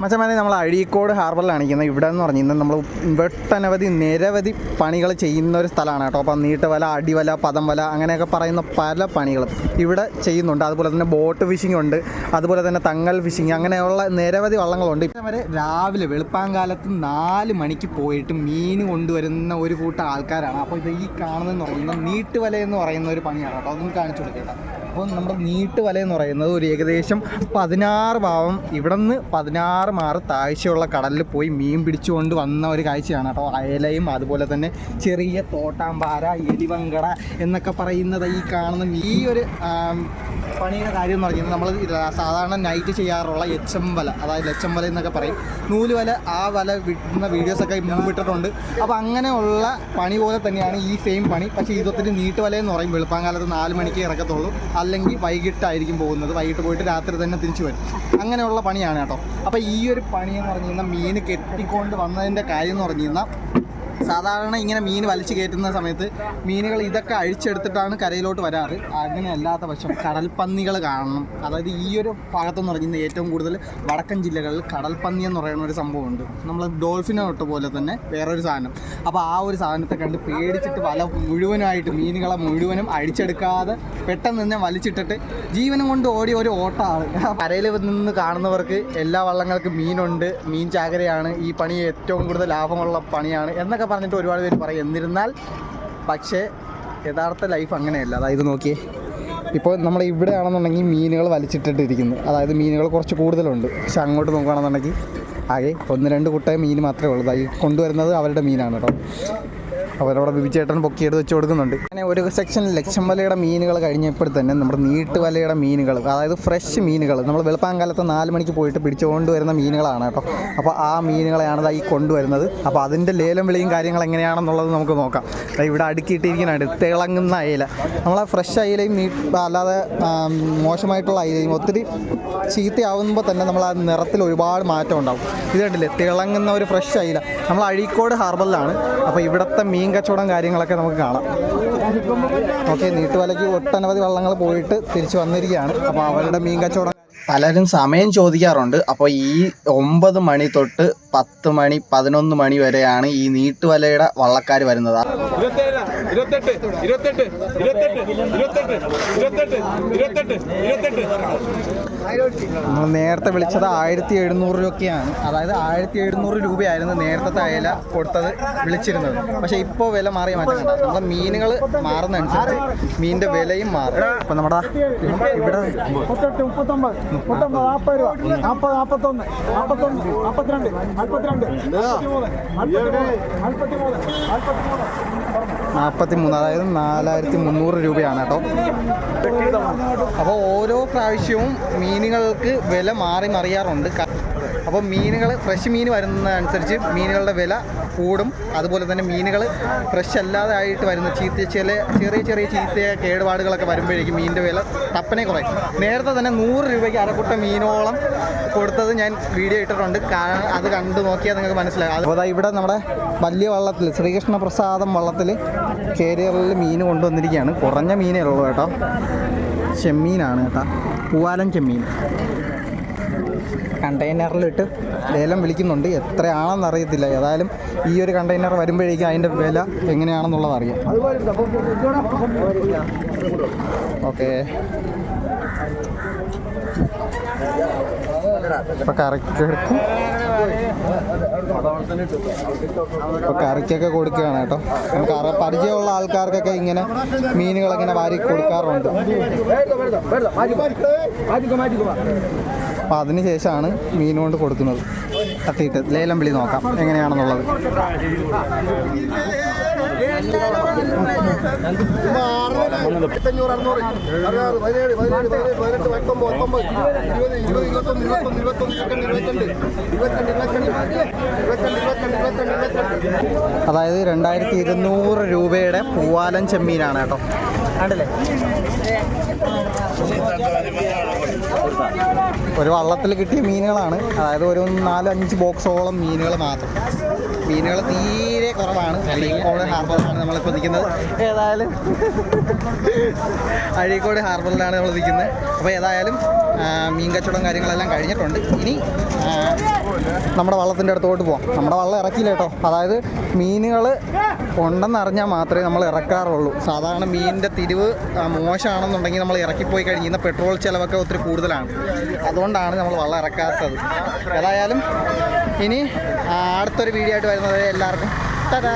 മച്ചമാനെ നമ്മൾ അഴീക്കോട് ഹാർബറിലാണ് ഇരിക്കുന്നത് ഇവിടെ എന്ന് പറഞ്ഞു കഴിഞ്ഞാൽ നമ്മൾ വെട്ടനവധി നിരവധി പണികൾ ചെയ്യുന്ന ഒരു സ്ഥലമാണ് കേട്ടോ. അപ്പം നീട്ടുവല അടിവല പദം വല അങ്ങനെയൊക്കെ പറയുന്ന പല പണികളും ഇവിടെ ചെയ്യുന്നുണ്ട്. അതുപോലെ തന്നെ ബോട്ട് ഫിഷിംഗ് ഉണ്ട്. അതുപോലെ തന്നെ തങ്ങൽ ഫിഷിംഗ് അങ്ങനെയുള്ള നിരവധി വള്ളങ്ങളുണ്ട്. ഇപ്പം വരെ രാവിലെ വെളുപ്പാങ്കാലത്ത് നാല് മണിക്ക് പോയിട്ട് മീൻ കൊണ്ടുവരുന്ന ഒരു കൂട്ടം ആൾക്കാരാണ്. അപ്പോൾ ഇത് ഈ കാണുന്നതെന്ന് പറയുന്നത് നീട്ടുവല എന്ന് പറയുന്ന ഒരു പണിയാണ് കേട്ടോ. അതൊന്നും കാണിച്ചു കൊടുക്കേണ്ട അപ്പോൾ നമ്മുടെ നീട്ട് വല എന്ന് പറയുന്നത് ഒരു ഏകദേശം പതിനാറ് ഭാവം ഇവിടെ നിന്ന് പതിനാറ് മാറ് താഴ്ചയുള്ള കടലിൽ പോയി മീൻ പിടിച്ചുകൊണ്ട് വന്ന ഒരു കാഴ്ചയാണ് കേട്ടോ. അയലയും അതുപോലെ തന്നെ ചെറിയ തോട്ടാമ്പാര എലിവങ്കട എന്നൊക്കെ പറയുന്നത് ഈ കാണുന്ന ഈ ഒരു പണിയുടെ കാര്യം എന്ന് പറഞ്ഞാൽ നമ്മൾ സാധാരണ നൈറ്റ് ചെയ്യാറുള്ള എച്ചം വല അതായത് എച്ചം വല എന്നൊക്കെ പറയും. നൂൽ വല ആ വല വിടുന്ന വീഡിയോസൊക്കെ മുമ്പിട്ടിട്ടുണ്ട് അപ്പോൾ അങ്ങനെയുള്ള പണി പോലെ തന്നെയാണ് ഈ സെയിം പണി. പക്ഷേ ഇതൊത്തിരി നീട്ടുവല എന്ന് പറയും. വെളുപ്പാങ്കാലത്ത് നാല് മണിക്ക് ഇറക്കത്തുള്ളൂ. അല്ലെങ്കിൽ വൈകിട്ടായിരിക്കും പോകുന്നത്. വൈകിട്ട് പോയിട്ട് രാത്രി തന്നെ തിരിച്ചു വരും. അങ്ങനെയുള്ള പണിയാണ് കേട്ടോ. അപ്പോൾ ഈ ഒരു പണി എന്ന് പറഞ്ഞു കഴിഞ്ഞാൽ മീൻ കെട്ടിക്കൊണ്ട് വന്നതിന്റെ കാര്യം എന്ന് പറഞ്ഞു കഴിഞ്ഞാൽ സാധാരണ ഇങ്ങനെ മീൻ വലിച്ചു കയറ്റുന്ന സമയത്ത് മീനുകൾ ഇതൊക്കെ അഴിച്ചെടുത്തിട്ടാണ് കരയിലോട്ട് വരാറ്. അങ്ങനെ അല്ലാത്ത പക്ഷം കടൽപ്പന്നികൾ കാണണം. അതായത് ഈ ഒരു ഭാഗത്തെന്ന് പറയുന്നത് ഏറ്റവും കൂടുതൽ വടക്കൻ ജില്ലകളിൽ കടൽപ്പന്നി എന്ന് പറയുന്ന ഒരു സംഭവമുണ്ട്. നമ്മൾ ഡോൾഫിനെ തൊട്ട് പോലെ തന്നെ വേറൊരു സാധനം. അപ്പോൾ ആ ഒരു സാധനത്തെ കണ്ട് പേടിച്ചിട്ട് വല മുഴുവനായിട്ട് മീനുകളെ മുഴുവനും അഴിച്ചെടുക്കാതെ പെട്ടെന്ന് തന്നെ വലിച്ചിട്ടിട്ട് ജീവനം കൊണ്ട് ഓടി ഒരു ഓട്ടമാണ് കരയിൽ നിന്ന് കാണുന്നവർക്ക് എല്ലാ വള്ളങ്ങൾക്കും മീനുണ്ട്. മീൻ ചാകരയാണ്. ഈ പണി ഏറ്റവും കൂടുതൽ ലാഭമുള്ള പണിയാണ്. എന്നൊക്കെ പറഞ്ഞിട്ട് ഒരുപാട് പേര് പറയും. എന്നിരുന്നാൽ പക്ഷേ യഥാർത്ഥ ലൈഫ് അങ്ങനെയല്ല. അതായത് നോക്കിയേ ഇപ്പോൾ നമ്മൾ ഇവിടെ ആണെന്നുണ്ടെങ്കിൽ മീനുകൾ വലിച്ചിട്ടിട്ടിരിക്കുന്നു. അതായത് മീനുകൾ കുറച്ച് കൂടുതലുണ്ട്. പക്ഷെ അങ്ങോട്ട് നോക്കുകയാണെന്നുണ്ടെങ്കിൽ ആകെ ഒന്ന് രണ്ട് കുട്ടയെ മീൻ മാത്രമേ ഉള്ളൂ. അതായത് കൊണ്ടുവരുന്നത് അവരുടെ മീനാണ് കേട്ടോ. അവരവിടെ ബിബിച്ചേട്ടൻ പൊക്കിയെടുത്ത് വെച്ച് കൊടുക്കുന്നുണ്ട്. അങ്ങനെ ഒരു സെക്ഷനിൽ ലക്ഷം വലയുടെ മീനുകൾ കഴിഞ്ഞപ്പോൾ തന്നെ നമ്മുടെ നീട്ടുവലയുടെ മീനുകൾ അതായത് ഫ്രഷ് മീനുകൾ നമ്മൾ വെളുപ്പാങ്കാലത്ത് നാല് മണിക്ക് പോയിട്ട് പിടിച്ചുകൊണ്ട് വരുന്ന മീനുകളാണ് കേട്ടോ. അപ്പോൾ ആ മീനുകളെയാണ് ഈ കൊണ്ടുവരുന്നത്. അപ്പോൾ അതിന്റെ ലേലം വിളിയും കാര്യങ്ങൾ എങ്ങനെയാണെന്നുള്ളത് നമുക്ക് നോക്കാം. ഇവിടെ അടുക്കിയിട്ടിരിക്കുന്നുണ്ട് തിളങ്ങുന്ന അയില. നമ്മളെ ഫ്രഷ് അയിലയും നീ അല്ലാതെ മോശമായിട്ടുള്ള അയിലയും ഒത്തിരി ചീത്തയാവുമ്പോൾ തന്നെ നമ്മൾ ആ നിറത്തിൽ ഒരുപാട് മാറ്റം ഉണ്ടാവും. ഇത് കണ്ടില്ലേ തിളങ്ങുന്ന ഒരു ഫ്രഷ് അയില. നമ്മൾ അഴീക്കോട് ഹാർബറിലാണ് അപ്പോൾ ഇവിടുത്തെ മീൻ കച്ചവടം കാര്യങ്ങളൊക്കെ നമുക്ക് കാണാം. ഓക്കെ നീട്ടുവലയ്ക്ക് ഒട്ടനവധി വള്ളങ്ങൾ പോയിട്ട് തിരിച്ചു വന്നിരിക്കുകയാണ്. അപ്പോൾ അവരുടെ മീൻ കച്ചവടം പലരും സമയം ചോദിക്കാറുണ്ട്. അപ്പോൾ ഈ ഒമ്പത് മണി തൊട്ട് പത്ത് മണി പതിനൊന്ന് മണി വരെയാണ് ഈ നീട്ടുവലയുടെ വള്ളക്കാർ വരുന്നത്. ഇരുപത്തെട്ട് ഇരുപത്തെട്ട് ഇരുപത്തെട്ട് ഇരുപത്തെട്ട് ഇരുപത്തെട്ട് ഇരുപത്തെട്ട് ഇരുപത്തെട്ട്. നമ്മൾ നേരത്തെ വിളിച്ചത് ആയിരത്തി എഴുന്നൂറ് രൂപയൊക്കെയാണ്. അതായത് ആയിരത്തി എഴുന്നൂറ് രൂപയായിരുന്നു നേരത്തെ അയല കൊടുത്തത് വിളിച്ചിരുന്നത്. പക്ഷേ ഇപ്പോൾ വില മാറി മാറ്റുന്നുണ്ട് കണ്ട? നമ്മുടെ മീനുകൾ മാറുന്നതനുസരിച്ച് മീനിന്റെ വിലയും മാറും. അപ്പം നമ്മുടെ ഇവിടെ മുപ്പത്തെട്ട് മുപ്പത്തൊമ്പത് മുപ്പത്തൊമ്പത് നാൽപ്പത് രൂപ. നാൽപ്പത് നാൽപ്പത്തൊന്ന് നാൽപ്പത്തൊന്ന് നാൽപ്പത്തിരണ്ട് നാൽപ്പത്തിരണ്ട് നാൽപ്പത്തിമൂന്ന് നാൽപ്പത്തിമൂന്ന് നാൽപ്പത്തിമൂന്ന് നാൽപ്പത്തി മൂന്ന് അതായത് നാലായിരത്തി മുന്നൂറ് രൂപയാണ് കേട്ടോ. അപ്പോൾ ഓരോ പ്രാവശ്യവും മീനുകൾക്ക് വില മാറി മറിയാറുണ്ട്. അപ്പോൾ മീനുകൾ ഫ്രഷ് മീൻ വരുന്നതനുസരിച്ച് മീനുകളുടെ വില കൂടും. അതുപോലെ തന്നെ മീനുകൾ ഫ്രഷ് അല്ലാതെ ആയിട്ട് വരുന്ന ചീത്ത ചില ചെറിയ ചെറിയ ചീത്ത കേടുപാടുകളൊക്കെ വരുമ്പോഴേക്കും മീനിന്റെ വില തപ്പനെ കുറയും. നേരത്തെ തന്നെ നൂറ് രൂപയ്ക്ക് അരക്കുട്ട മീനോളം കൊടുത്തത് ഞാൻ വീഡിയോ ഇട്ടിട്ടുണ്ട്. അത് കണ്ടു നോക്കിയാൽ നിങ്ങൾക്ക് മനസ്സിലാകും അപ്പോൾ ഇവിടെ നമ്മുടെ വലിയ വള്ളത്തിൽ ശ്രീകൃഷ്ണ പ്രസാദം വള്ളത്തിൽ കേരളിൽ മീൻ കൊണ്ടുവന്നിരിക്കുകയാണ്. കുറഞ്ഞ മീനേ ഉള്ളൂ കേട്ടോ. ചെമ്മീനാണ് കേട്ടോ. പൂവാലൻ ചെമ്മീൻ. കണ്ടെയ്നറിലിട്ട് ലേലം വിളിക്കുന്നുണ്ട്. എത്രയാണെന്ന് അറിയത്തില്ല ഏതായാലും ഈ ഒരു കണ്ടെയ്നർ വരുമ്പോഴേക്കും അതിന്റെ വില എങ്ങനെയാണെന്നുള്ളത് അറിയാം. ഓക്കെ. കറിക്കൊക്കെ കൊടുക്കുകയാണ് കേട്ടോ. നമുക്ക് അറ പരിചയമുള്ള ആൾക്കാർക്കൊക്കെ ഇങ്ങനെ മീനുകൾ ഇങ്ങനെ വാരി കൊടുക്കാറുണ്ട്. അപ്പോൾ അതിന് ശേഷമാണ് മീൻ കൊണ്ട് കൊടുക്കുന്നത്. തട്ടിയിട്ട് ലേലം വിളി നോക്കാം. എങ്ങനെയാണെന്നുള്ളത്. അതായത് രണ്ടായിരത്തി ഇരുന്നൂറ് രൂപയുടെ പൂവാലൻ ചെമ്മീനാണ് കേട്ടോ. കണ്ടില്ലേ? ഒരു വള്ളത്തിൽ കിട്ടിയ മീനുകളാണ്. അതായത് ഒരു നാലഞ്ച് ബോക്സോളം മീനുകൾ മാത്രം. മീനുകൾ തീരെ കുറവാണ്. അഴീക്കോട് ഹാർബറിലാണ് നമ്മളിപ്പോൾ നിൽക്കുന്നത്. ഏതായാലും അഴീക്കോട് ഹാർബറിലാണ് നമ്മൾ നിൽക്കുന്നത് അപ്പോൾ ഏതായാലും മീൻ കച്ചവടം കാര്യങ്ങളെല്ലാം കഴിഞ്ഞിട്ടുണ്ട്. ഇനി നമ്മുടെ വള്ളത്തിന്റെ അടുത്തോട്ട് പോവാം. നമ്മുടെ വള്ളം ഇറക്കിയില്ല കേട്ടോ. അതായത് മീനുകൾ ഉണ്ടെന്ന് അറിഞ്ഞാൽ മാത്രമേ നമ്മൾ ഇറക്കാറുള്ളൂ. സാധാരണ മീനിന്റെ തിരിവ് മോശമാണെന്നുണ്ടെങ്കിൽ നമ്മൾ ഇറക്കിപ്പോയി കഴിഞ്ഞാൽ പെട്രോൾ ചിലവൊക്കെ ഒത്തിരി കൂടുതലാണ്. അതുകൊണ്ടാണ് നമ്മൾ വള്ളം ഇറക്കാത്തത്. ഏതായാലും ഇനി അടുത്തൊരു വീഡിയോ ആയിട്ട് വരുന്നത് എല്ലാവർക്കും തരാ